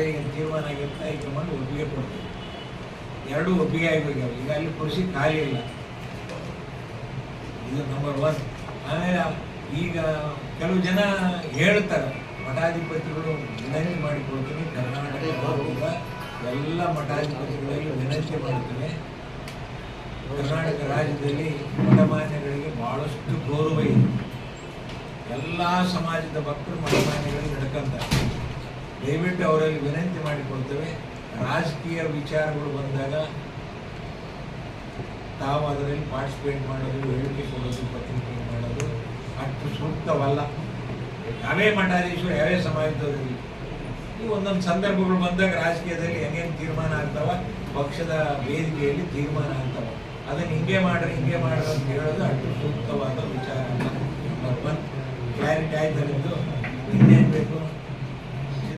ಏನ್ ತೀರ್ಮಾನ ಮಾಡಿ ಒಪ್ಪಿಗೆ ಕೊಡ್ತೀವಿ. ಎರಡೂ ಒಪ್ಪಿಗೆ ಆಗಬೇಕಾದ್ರೆ. ಈಗ ಅಲ್ಲಿ ಕೃಷಿ ಖಾಲಿ ಇಲ್ಲ. ಇದು ನಂಬರ್ ಒನ್ ಆಮೇಲೆ ಈಗ ಕೆಲವು ಜನ ಹೇಳ್ತಾರೆ, ಮಠಾಧಿಪತಿಗಳು ವಿನಂತಿ ಮಾಡಿಕೊಡ್ತೀನಿ ಕರ್ನಾಟಕ ಎಲ್ಲ ಮಠಾಧಿಪತಿಗಳಲ್ಲಿ ವಿನಂತಿ ಮಾಡ್ತೀನಿ. ಕರ್ನಾಟಕ ರಾಜ್ಯದಲ್ಲಿ ಮಠಮಾನ್ಯಗಳಿಗೆ ಬಹಳಷ್ಟು ಗೌರವ ಇದೆ. ಎಲ್ಲ ಸಮಾಜದ ಭಕ್ತರು ಮಠಮಾನ್ಯಗಳಿಗೆ ನಡ್ಕೊಂತಾರೆ. ದಯವಿಟ್ಟು ಅವರಲ್ಲಿ ವಿನಂತಿ ಮಾಡಿಕೊಳ್ತೇವೆ. ರಾಜಕೀಯ ವಿಚಾರಗಳು ಬಂದಾಗ ತಾವು ಅದರಲ್ಲಿ ಪಾರ್ಟಿಸಿಪೇಟ್ ಮಾಡೋದು, ಹೇಳಿಕೆ ಕೊಡೋದು ಪತ್ರಿಕೆ ಮಾಡೋದು ಅಷ್ಟು ಸೂಕ್ತವಲ್ಲ. ಯಾವೇ ಮಠಾಧೀಶರು ಯಾವೇ ಸಮಾಜದಲ್ಲಿ ಈ ಒಂದೊಂದು ಸಂದರ್ಭಗಳು ಬಂದಾಗ ರಾಜಕೀಯದಲ್ಲಿ ಹೆಂಗೇನು ತೀರ್ಮಾನ ಆಗ್ತಾವ, ಪಕ್ಷದ ವೇದಿಕೆಯಲ್ಲಿ ತೀರ್ಮಾನ ಆಗ್ತಾವ. ಅದನ್ನು ಹಿಂಗೆ ಮಾಡ್ರಿ ಹಿಂಗೆ ಮಾಡ್ರಿ ಅಂತ ಹೇಳೋದು ಅಷ್ಟು ಸೂಕ್ತವಾದ ವಿಚಾರ ಕ್ಲಾರಿಟಿ ಆಯ್ತು